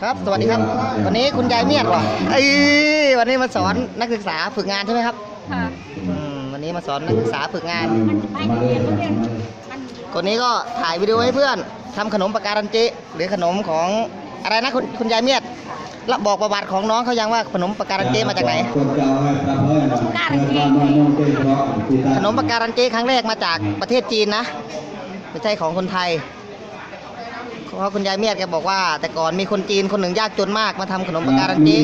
ครับ สวัสดีครับ วันนี้คุณยายเมียดว่ะเอ้ยวันนี้มาสอนนักศึกษาฝึกงานใช่ไหมครับค่ะอืมวันนี้มาสอนนักศึกษาฝึกงานมาเลยมาเลยคนนี้ก็ถ่ายวิดีโอให้เพื่อนทำขนมปากการันเจหรือขนมของอะไรนะคุณคุณยายเมียดแล้วบอกประวัติของน้องเขายังว่าขนมปากการันเจมาจากไหนคนเก่าให้พระเพิ่นเพิ่นมามองเต้นเพราะที่ตาขนมปากการันเจครั้งแรกมาจากประเทศจีนนะไม่ใช่ของคนไทย เพราะคุณยายเมียดแกบอกว่า แต่ก่อนมีคนจีนคนหนึ่งยากจนมากมาทำขนมปากการันเจที่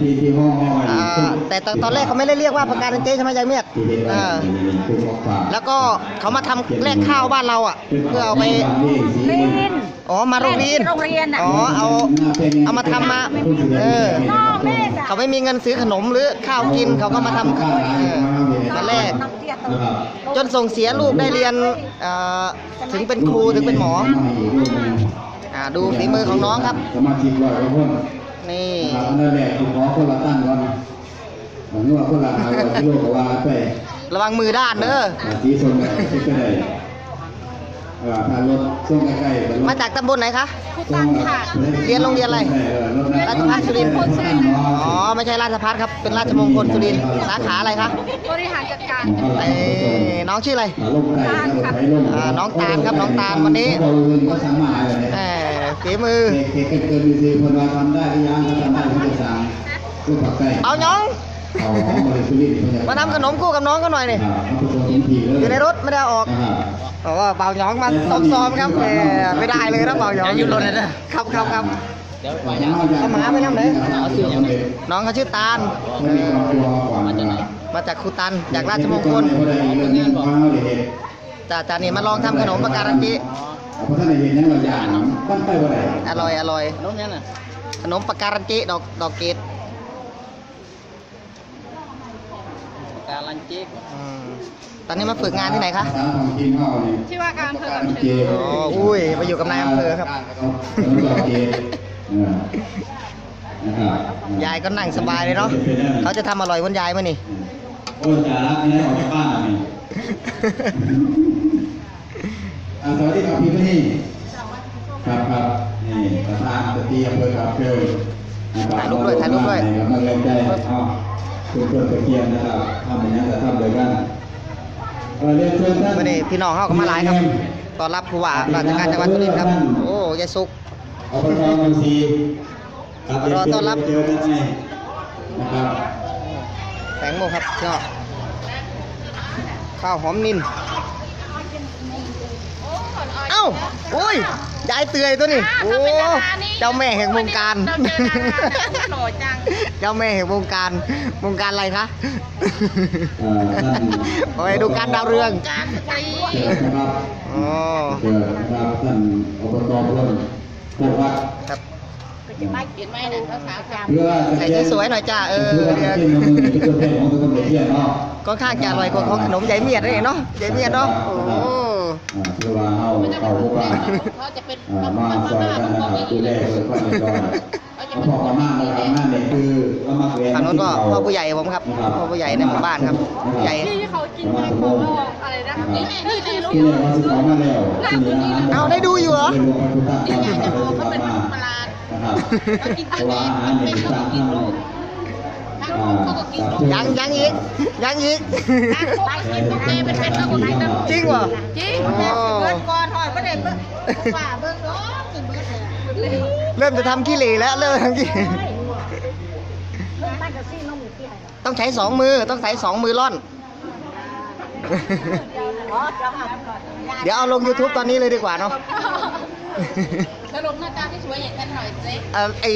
ที่ที่ห้องห้องอ่าแต่ตอนตอนแรกเขาไม่ได้เรียกว่าปากการันเจใช่ไหมยายเมียดเออคือของฝากแล้วก็เขามาทำแลกข้าวบ้านเราอะ เพื่อเอาไป เรียน อ๋อ มาโรงเรียนโรงเรียนอะ อ๋อ เอา เอามาทำมา เออ พ่อแม่จ้ะเขาไม่มีเงินซื้อขนมหรือข้าวกินเขาก็มาทำเออมาแลก น้ำเทียบนะครับจนส่งเสียลูกได้เรียนเอ่อถึงเป็นครูถึงเป็นหมอ อาดูฝีมือของน้องครับ สมาชิกร้อยกว่าคนนี่ครับอันนั้นแหละคือขอคนละตั้งก่อนผมนึกว่าคนละหาร้อยกิโลก็ว่าไประวังมือด้านเด้ออ่าสีส้มเนี่ยคิดก็ได้เออถ้ารถส่งใกล้ๆเป็นรถ มาจากตำบลไหนคะครูตันค่ะ เรียนโรงเรียนอะไร ราชภัฏสุรินทร์ อ๋อ ไม่ใช่ราชพัฒครับ เป็นราชมงคลสุรินทร์สาขาอะไรคะบริหารจัดการ เอ้ยน้องชื่ออะไรอ่าน้องตาลครับน้องตาลวันนี้ก็สามารถเลยแหม ฝีมือ เด็กๆเกินๆคือคนเราทำได้หรือยังทำได้ที่จะสั่งคือปักใต้เอาน้องเอาของบริสุทธิ์มาทำขนมคู่กับน้องก็หน่อยนี่อยู่ในรถไม่ได้เอาออกบอกว่าเบาหยองมาซ้อมๆครับแหมไม่ได้เลยนะเบาหยองอยู่รถเลยนะครับครับครับเอาหมาไปนำไหนน้องเขาชื่อตาลมันมีความกลัวก่อนมามาจากครูตันจากราชมงคลจ้าจานี่มาลองทำขนมปากการันจี เพราะท่านเห็นยังเราอย่างบ้านใต้ว่าไหนอร่อยอร่อยขนมนี้น่ะขนมปากการันจีดอกดอกเกดการันเจ๊กอืมตอนนี้มาฝึกงานที่ไหนคะทางของทีมเขาเนี่ยที่ว่าการอำเภอกับเจอ๋ออุ้ยมาอยู่กับนายอำเภอครับเจนะครับยายก็นั่งสบายเลยเนาะเขาจะทำอร่อยวันยายมั้ยนี่โอ้จ่ารักนี่ได้ออกจากบ้านอะนี่ อ่าสวัสดีครับพี่พี่ครับครับนี่ประธานสตรีอำเภอครับเชิญนะครับถ่ายรูปด้วยถ่ายรูปด้วยกำลังใจเอาคุณเพื่อนตะเกียนนะครับทำอย่างนี้แต่ทำโดยกันเออเรียนเชิญท่านวันนี้พี่น้องเขาก็มาหลายครับต้อนรับผู้ว่าราชการจังหวัดสุรินทร์ครับ โอ้ยายสุกอบตหมู่สี่คบรอต้อนรับเจอกันไงนะครับแตงโมครับก็ข้าวหอมนิน เอ้าโอ้ยยายเตือยตัวนี้โอ้เจ้าแม่แห่งวงการเราเจอดาราหล่อจังเจ้าแม่แห่งวงการวงการอะไรคะเอ่อท่านโอ้ยดูการดาวเรืองการสตรีเชิญนะครับอ๋อเชิญนะครับท่านอบตเพื่อนพวกวัดครับจะไม่เขียนไม่นะภาษาจเพื่อใส่ที่สวยหน่อยจ้าเออเพื่อเดี๋ยวที่มันเป็นตัวแทนของตัวเทียนเนาะค่อนข้างจะอร่อยกว่าของขนมยายเมียดเลยเนาะยายเมียดเนาะโอ้ อ่าเพื่อว่าเฮาเข้าพวกบ้านเขาจะเป็นอ่ามาซอยกันนะครับดูแลเพื่อความเรียบร้อยเอาพ่อกับแม่นะครับแม่เนี่ยคือเรามาเรียนทางโน้นก็พ่อผู้ใหญ่ผมครับพ่อผู้ใหญ่ในหมู่บ้านครับผู้ใหญ่ที่เขากินไปเขาบอกอะไรนะนี่นี่นี่ลูกที่เรียนว่าสิบสองมาแล้วที่เรียนอาหารเอาได้ดูอยู่เหรอเป็นโรงพยาบาลพุทธที่อยากจะบอกเขาเป็นมาประหลาดนะครับเขากินเพที่ราะนี่ว่าอาหารเป็เนี่ยนสร้างกินให้ลูกอ่าเขาก็กินจับ ยังยังอีกยังอีกไปกินพวกนี้เป็นเป็นเขาคนไหนนะจริงเหรอจริงเบิร์ดก่อนหอยประเด็นเบิร์ดว่าเบิร์ดร้อนกินเบิร์ดเลยเริ่มจะทำขี้เหร่แล้วเริ่มทำขี้ต้องใช้สองมือต้องใช้สองมือล่อน เดี๋ยวเอาลง YouTube ตอนนี้เลยดีกว่าเนาะ สรุปหน้าตาที่สวยอย่างกันหน่อยสิเอ่อไอ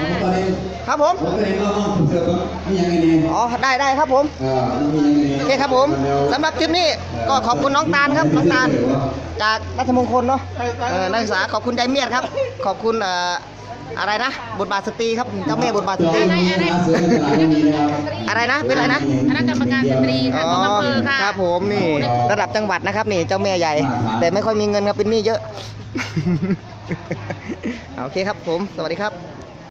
ผมตอนนี้ครับผมผมก็เลยก็ต้องฝึกเสริมมียังไงดีอ๋อได้ได้ครับผมเออมียังไงดีโอเคครับผมสำหรับคลิปนี้ก็ขอบคุณน้องตาลครับน้องตาลจากรัชมงคลเนาะเออนักศึกษาขอบคุณใจเมียดครับ ขอบคุณเอ่ออะไรนะบทบาทสตรีครับเจ้าแม่บทบาทสตรีมีอาเสือในตลาดไม่มีนะครับอะไรนะเป็นอะไรนะคณะกรรมการสตรีค่ะของอำเภอค่ะครับผมนี่ระดับจังหวัดนะครับนี่เจ้าแม่ใหญ่ แต่ไม่ค่อยมีเงินครับเป็นหนี้เยอะโอเคครับผม สวัสดีครับ